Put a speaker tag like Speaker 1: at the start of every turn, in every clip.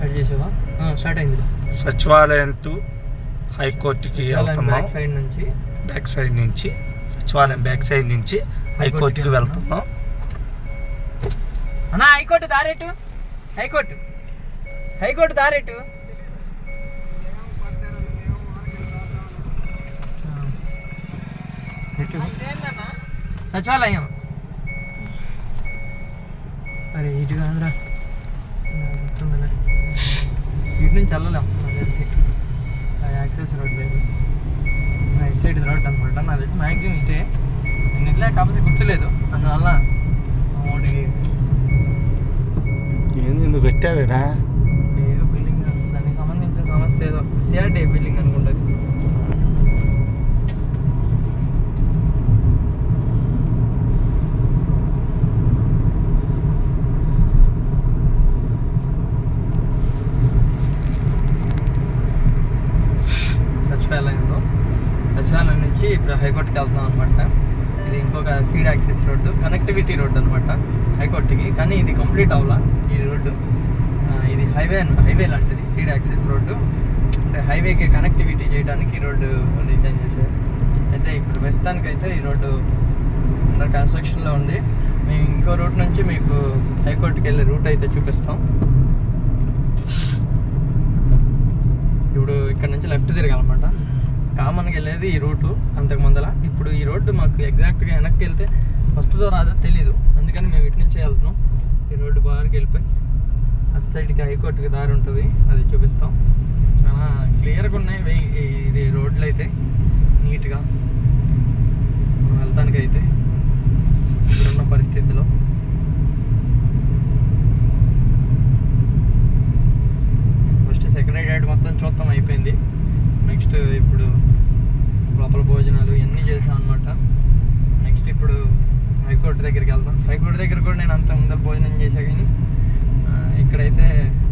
Speaker 1: Start చేసావా? Start అయింది.
Speaker 2: సచివాలయం టు హైకోర్టుకి వెళ్తున్నాం.
Speaker 1: బ్యాక్ సైడ్ నుంచి.
Speaker 2: బ్యాక్ సైడ్ నుంచి. సచివాలయం బ్యాక్ సైడ్ నుంచి హైకోర్టుకి వెళ్తున్నాం.
Speaker 1: అన్నా హైకోర్టు దారేటు. హైకోర్టు హైకోర్టు దారేటు. సచివాలయం. అరే ఇటు కాదురా. నుంచి వెళ్ళలేం నాకు తెలిసి యాక్సెస్ రోడ్ లేదు. రైట్ సైడ్ రోడ్ అనమాట నాకు తెలిసి మ్యాక్సిమం ఇటే. నేను ఇట్లా కాకపోతే గుర్తులేదు. అందువల్ల మా వాడికి
Speaker 2: ఏంది ఎందుకు పెట్టావేనా
Speaker 1: ఏదో బిల్డింగ్ దానికి సంబంధించిన సంస్థ ఏదో సిఆర్టీ బిల్డింగ్ అనుకుంటుంది సచివాలయంలో సచివాలయం నుంచి ఇప్పుడు హైకోర్టుకి వెళ్తున్నాం అనమాట ఇది ఇంకొక seed access road connectivity road అనమాట హైకోర్టుకి. కానీ ఇది కంప్లీట్ అవ్వాల ఈ రోడ్డు. ఇది హైవే హైవే లాంటిది సీడ్ యాక్సెస్ రోడ్డు. అంటే హైవేకి కనెక్టివిటీ చేయడానికి ఈ రోడ్డు డిజైన్ చేశారు. అయితే ఇప్పుడు ప్రస్తుతానికి అయితే ఈ రోడ్డు అండర్ కన్స్ట్రక్షన్లో ఉంది. మేము ఇంకో రూట్ నుంచి మీకు హైకోర్టుకి వెళ్ళే రూట్ అయితే చూపిస్తాం. ఇప్పుడు ఇక్కడ నుంచి లెఫ్ట్ తిరగాలన్నమాట. కామన్గా వెళ్ళేది ఈ రూటు అంతకు ముందల. ఇప్పుడు ఈ రోడ్డు మాకు ఎగ్జాక్ట్గా వెనక్కి వెళ్తే వస్తుందో రాదో తెలీదు. అందుకని మేము ఇటు నుంచే వెళ్తున్నాం. ఈ రోడ్డు బాగా వెళ్ళిపోయి అటు సైడ్కి హైకోర్టుకి దారి ఉంటుంది. అది చూపిస్తాం. చాలా క్లియర్గా ఉన్నాయి. ఇది రోడ్లు అయితే నీట్గా. వెళ్తానికైతే వెళ్తానికి అయితే ఇప్పుడున్న పరిస్థితిలో ఫస్ట్ సెక్రటరియట్ మొత్తం చూద్దాం అయిపోయింది నెక్స్ట్ ఇప్పుడు లోపల భోజనాలు ఇవన్నీ చేసాం అనమాట నెక్స్ట్ ఇప్పుడు హైకోర్టు దగ్గరికి వెళ్దాం హైకోర్టు దగ్గర కూడా నేను అంత ముందర భోజనం చేశా కానీ ఆ, ఇక్కడైతే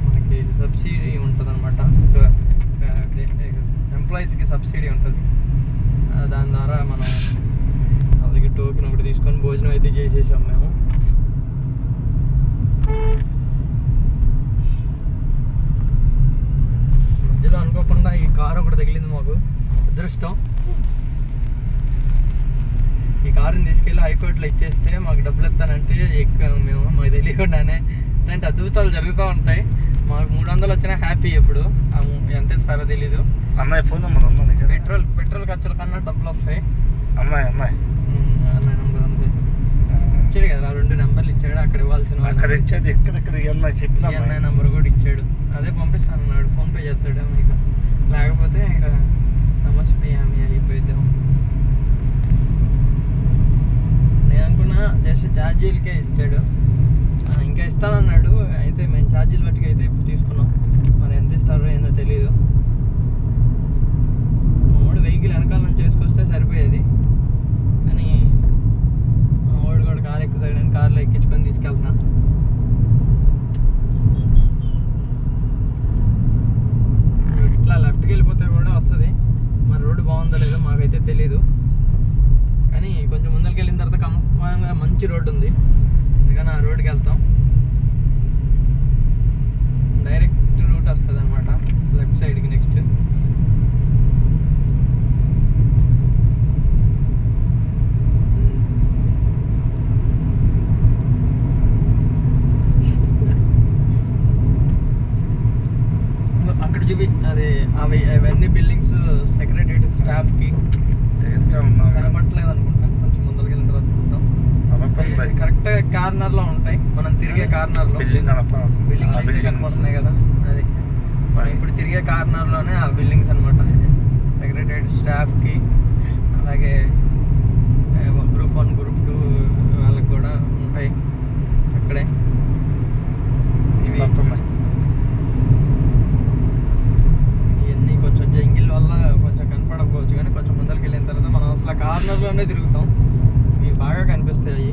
Speaker 1: మనకి సబ్సిడీ ఉంటుంది అనమాట ఎంప్లాయీస్కి సబ్సిడీ ఉంటుంది. దాని ద్వారా మనం వాళ్ళకి టోకెన్ ఒకటి తీసుకొని భోజనం అయితే చేసేసాం మేము. మధ్యలో అనుకోకుండా ఈ కారు ఒకటి తగిలింది మాకు. అదృష్టం. ఈ కారుని తీసుకెళ్ళి హైకోర్టులో ఇచ్చేస్తే మాకు డబ్బులు ఇస్తానంటే ఎక్కువ మేము మాకు తెలియకుండానే ఇట్లాంటి అద్భుతాలు జరుగుతూ ఉంటాయి. మాకు మూడు వందలు వచ్చినా హ్యాపీ ము- ఎంత ఇస్తారో తెలీదు.
Speaker 2: అన్నయ్య ఫోన్ నెంబర్ ఉందా?
Speaker 1: పెట్రోల్ పెట్రోల్ ఖర్చుల కన్నా డబ్బులు వస్తాయి.
Speaker 2: అమ్మాయి అమ్మాయి
Speaker 1: అన్న నెంబర్ ఉంది. ఇచ్చాడు కదా రెండు నెంబర్లు ఇచ్చాడు అక్కడ ఇవ్వాల్సిన
Speaker 2: అక్కడ. ఇచ్చేది ఎక్కడెక్కడ అన్న చెప్పిన
Speaker 1: అన్నయ్య నెంబర్ కూడా ఇచ్చాడు. అదే పంపిస్తాను అన్నాడు ఫోన్ పే చేస్తాడు మీకు లేకపోతే ఇంకా సమస్య పియామి అయిపోయిద్దాం. నేను అనుకున్నా జస్ట్ ఛార్జీలకే ఇస్తాడు. ఇంకా ఇస్తానన్నాడు. అయితే మేము ఛార్జీలు బట్టి అయితే ఇప్పుడు తీసుకున్నాం. మరి ఎంత ఇస్తారో ఏందో తెలియదు మామూడు వెహికల్ వెనకాల నుంచి వేసుకొస్తే సరిపోయేది. కానీ మామూడు కూడా కారు ఎక్కుతాడని కార్లో ఎక్కించుకొని తీసుకెళ్తాను ఇట్లా లెఫ్ట్కి వెళ్ళిపోతే కూడా వస్తుంది మరి రోడ్డు బాగుందో లేదో మాకైతే తెలీదు కానీ కొంచెం ముందరికి వెళ్ళిన తర్వాత కంపంగా మంచి రోడ్డు ఉంది అందుకని ఆ రోడ్డుకి వెళ్తాం డైరెక్ట్ రూట్ వస్తుంది అనమాట లెఫ్ట్ సైడ్కి నెక్స్ట్ అక్కడ చూపి అది అవి అవన్నీ బిల్డింగ్స్ సెక్రటరియట్ స్టాఫ్కి
Speaker 2: దగ్గరగా ఉన్నాం
Speaker 1: కనబట్టలేదు అనుకుంటా కొంచెం ముందరికి వెళ్ళిన తర్వాత చూద్దాం
Speaker 2: అదొక ఉంది.
Speaker 1: కరెక్ట్ కార్నర్లో ఉంటాయి. మనం తిరిగే కార్నర్లో
Speaker 2: బిల్డింగ్
Speaker 1: బిల్డింగ్. కనబడుతున్నాయి కదా. అది. మనం ఇప్పుడు తిరిగే కార్నర్లోనే ఆ బిల్డింగ్స్ అనమాట సెక్రటరియట్ స్టాఫ్కి అలాగే గ్రూప్ వన్ గ్రూప్ టూ వాళ్ళకి కూడా ఉంటాయి అక్కడే ఇవి
Speaker 2: వస్తున్నాయి.
Speaker 1: ఇవన్నీ కొంచెం జంగిల్ వల్ల కొంచెం కనపడకపోవచ్చు కానీ కొంచెం ముందరికి వెళ్ళిన తర్వాత మనం అసలు కార్నర్లోనే తిరుగుతాం ఇవి బాగా కనిపిస్తాయి అవి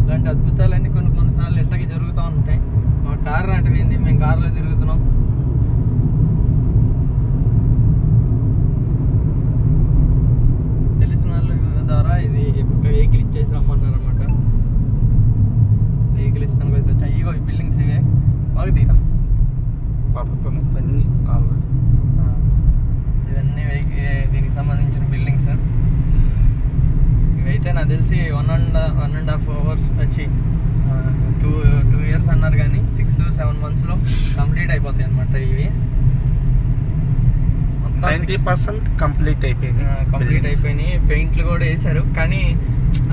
Speaker 1: ఇలాంటి అద్భుతాలన్నీ కొన్ని కొన్నిసార్లు ఇట్టకి జరుగుతూ ఉంటాయి మా కారు నాటిపోయింది మేము కారులో తిరుగుతున్నాం. తెలిసిన వాళ్ళ ద్వారా ఇది వెహికల్ ఇచ్చేసి రమ్మన్నారు అనమాట వెహికల్ ఇస్తాను ఈ బిల్డింగ్స్ ఇవే. బాగా తీరా.
Speaker 2: బతుకుతుంది
Speaker 1: ఇవన్నీ వెహిక- దీనికి సంబంధించిన బిల్డింగ్స్ ఇవైతే నాకు తెలిసి one and one and half hours వచ్చి టూ టూ ఇయర్స్ అన్నారు కానీ సిక్స్ సెవెన్ మంత్స్లో కంప్లీట్ అయిపోతాయి అనమాట ఇవి.
Speaker 2: నైంటీ పర్సెంట్ కంప్లీట్ అయిపోయింది
Speaker 1: కంప్లీట్ అయిపోయినాయి పెయింట్లు కూడా వేశారు కానీ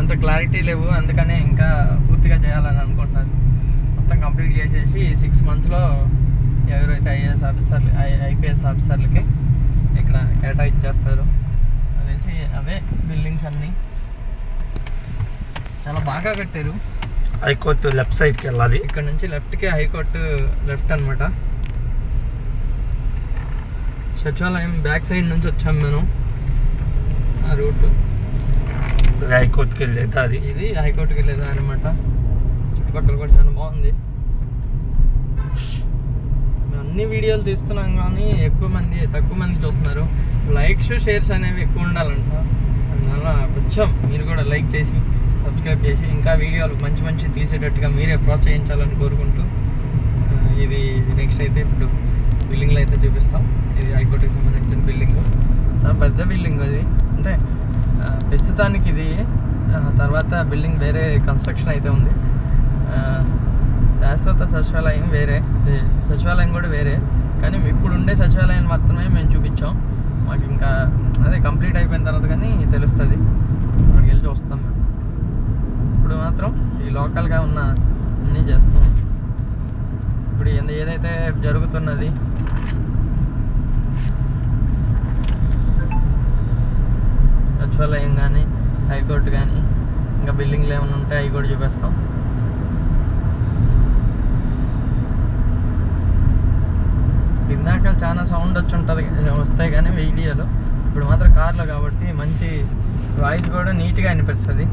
Speaker 1: అంత క్లారిటీ లేవు. అందుకనే ఇంకా పూర్తిగా చేయాలని అనుకుంటున్నాను. మొత్తం కంప్లీట్ చేసేసి సిక్స్ మంత్స్లో ఎవరైతే ఐఏఎస్ ఆఫీసర్లు ఐపీఎస్ ఆఫీసర్లకి ఇక్కడ కేటాయించేస్తారు అనేసి అవే బిల్డింగ్స్ అన్నీ. చాలా బాగా కట్టారు.
Speaker 2: హైకోర్టు లెఫ్ట్ సైడ్కి వెళ్ళాలి.
Speaker 1: ఇక్కడ నుంచి లెఫ్ట్కి హైకోర్టు లెఫ్ట్ అనమాట సచివాలయం బ్యాక్ సైడ్ నుంచి వచ్చాం మేము. ఆ రూట్.
Speaker 2: హైకోర్టుకి వెళ్ళేది అది?
Speaker 1: ఇది హైకోర్టుకి వెళ్ళేదా అనమాట చుట్టుపక్కల కూడా చాలా బాగుంది. అన్ని వీడియోలు తీస్తున్నాం కానీ ఎక్కువ మంది తక్కువ మంది చూస్తున్నారు. లైక్స్ షేర్స్ అనేవి ఎక్కువ ఉండాలంట. అందువల్ల కొంచెం మీరు కూడా లైక్ చేసి సబ్స్క్రైబ్ చేసి ఇంకా వీడియోలు మంచి మంచి తీసేటట్టుగా మీరే ప్రోత్సహించాలని కోరుకుంటూ ఇది నెక్స్ట్ అయితే ఇప్పుడు బిల్డింగ్లు అయితే చూపిస్తాం. ఇది హైకోర్టుకి సంబంధించిన బిల్డింగ్. చాలా పెద్ద బిల్డింగ్ అది. అంటే ప్రస్తుతానికి ఇది తర్వాత బిల్డింగ్ వేరే కన్స్ట్రక్షన్ అయితే ఉంది. శాశ్వత సచివాలయం వేరే. సచివాలయం కూడా వేరే. కానీ ఇప్పుడు ఉండే సచివాలయం మాత్రమే మేము చూపించాం. మాకు ఇంకా అదే కంప్లీట్ అయిపోయిన తర్వాత కానీ తెలుస్తుంది. అక్కడికి వెళ్ళి చూస్తాం మేము. ఇప్పుడు మాత్రం ఈ లోకల్గా ఉన్న అన్నీ చేస్తాం. ఇప్పుడు ఏదైతే జరుగుతున్నది. సచివాలయం కానీ హైకోర్టు కానీ ఇంకా బిల్డింగ్లు ఏమైనా ఉంటే అవి కూడా చూపిస్తాం. ఇందాక చాలా సౌండ్ వచ్చి ఉంటుంది వస్తాయి కానీ వీడియోలు. ఇప్పుడు మాత్రం కార్లో కాబట్టి మంచి వాయిస్ కూడా నీట్గా అనిపిస్తుంది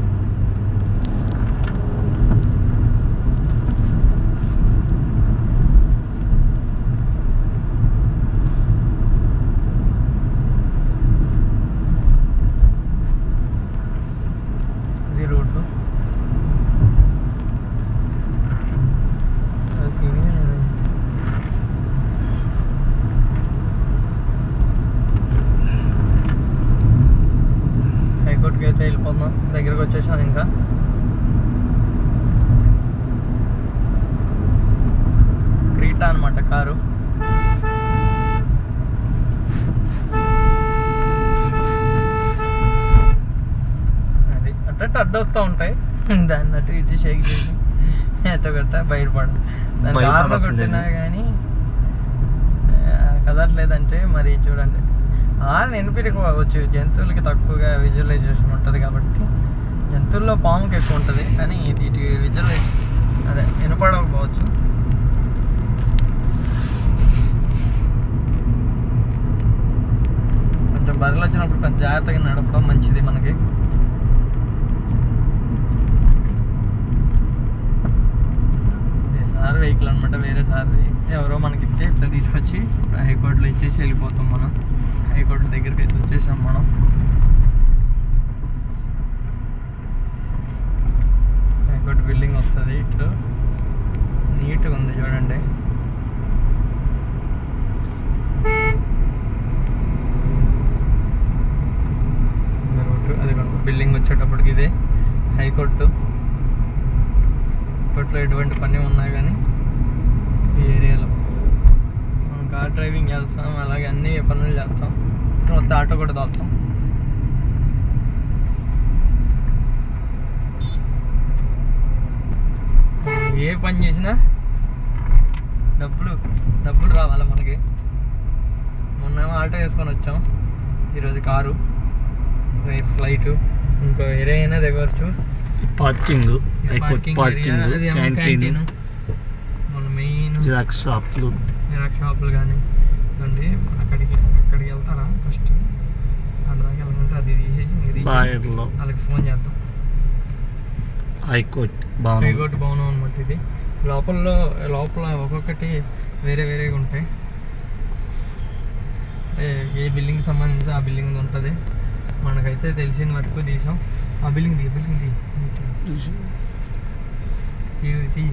Speaker 1: ఇది రోడ్లు ఆ సీనియర్ హైకోర్టుకి అయితే వెళ్ళిపోతున్నాం దగ్గరికి వచ్చేసాం ఇంకా. క్రీటా అనమాట కారు. అది అట్ట అడ్డొస్తూ ఉంటాయి. దాన్ని అటు ఇటు షేక్ చేసి ఎట్ట గట్ట బయటపడ దాన్ని కార్లో. కొట్టినా కానీ కదట్లేదంటే మరి చూడండి. ఆ వినిపించకపోవచ్చు జంతువులకి తక్కువగా విజువలైజేషన్ ఉంటుంది. పాముకి ఎక్కువ ఉంటుంది కానీ వీటి విజువలైజేషన్ అదే వినపడకపోవచ్చు. కొంచెం బర్రెలు వచ్చినప్పుడు కొంచెం జాగ్రత్తగా నడపడం మంచిది మనకి. సార్ వెహికల్ అనమాట వేరే సార్ది ఎవరో మనకి ఇస్తే ఇట్లా తీసుకొచ్చి హైకోర్టులో ఇచ్చేసి వెళ్ళిపోతాం మనం. హైకోర్టు దగ్గరికి అయితే వచ్చేసాం మనం. హైకోర్టు బిల్డింగ్ వస్తుంది ఇటు. నీట్గా ఉంది చూడండి. అది బిల్డింగ్ వచ్చేటప్పటికి ఇదే హైకోర్టు. హైకోర్టులో ఎటువంటి పని ఉన్నాయి కానీ ఈ ఏరియాలో. మనం కార్ డ్రైవింగ్ చేస్తాం అలాగే అన్ని పనులు చేస్తాం. అసలు మొత్తం ఆటో కూడా తోస్తాం ఏ పని చేసినా డబ్బులు డబ్బులు రావాలి మనకి? మొన్నేమో ఆటో వేసుకొని వచ్చాం. ఈరోజు కారు రేపు ఫ్లైట్ ఇంకో వేరే అయినా దిగవచ్చు.
Speaker 2: Parking
Speaker 1: parking
Speaker 2: canteen.
Speaker 1: మన మెయిన్
Speaker 2: జిరాక్స్ షాప్లు.
Speaker 1: జిరాక్స్ షాపులు కానీ ఇవ్వండి అక్కడికి అక్కడికి వెళ్తారా? ఫస్ట్ అక్కడ దాకా వెళ్ళమంటే అది తీసేసి వాళ్ళకి ఫోన్ చేద్దాం.
Speaker 2: హైకోర్ట్ భవనం.
Speaker 1: హైకోర్టు భవనం అనమాట ఇది. లోపల లోపల ఒక్కొక్కటి వేరే వేరేగా ఉంటాయి. ఏ బిల్డింగ్ సంబంధించి ఆ బిల్డింగ్ ఉంటుంది. మనకైతే తెలిసిన వరకు తీసాం. ఆ బిల్డింగ్ ది బిల్డింగ్ ది. తీ తీ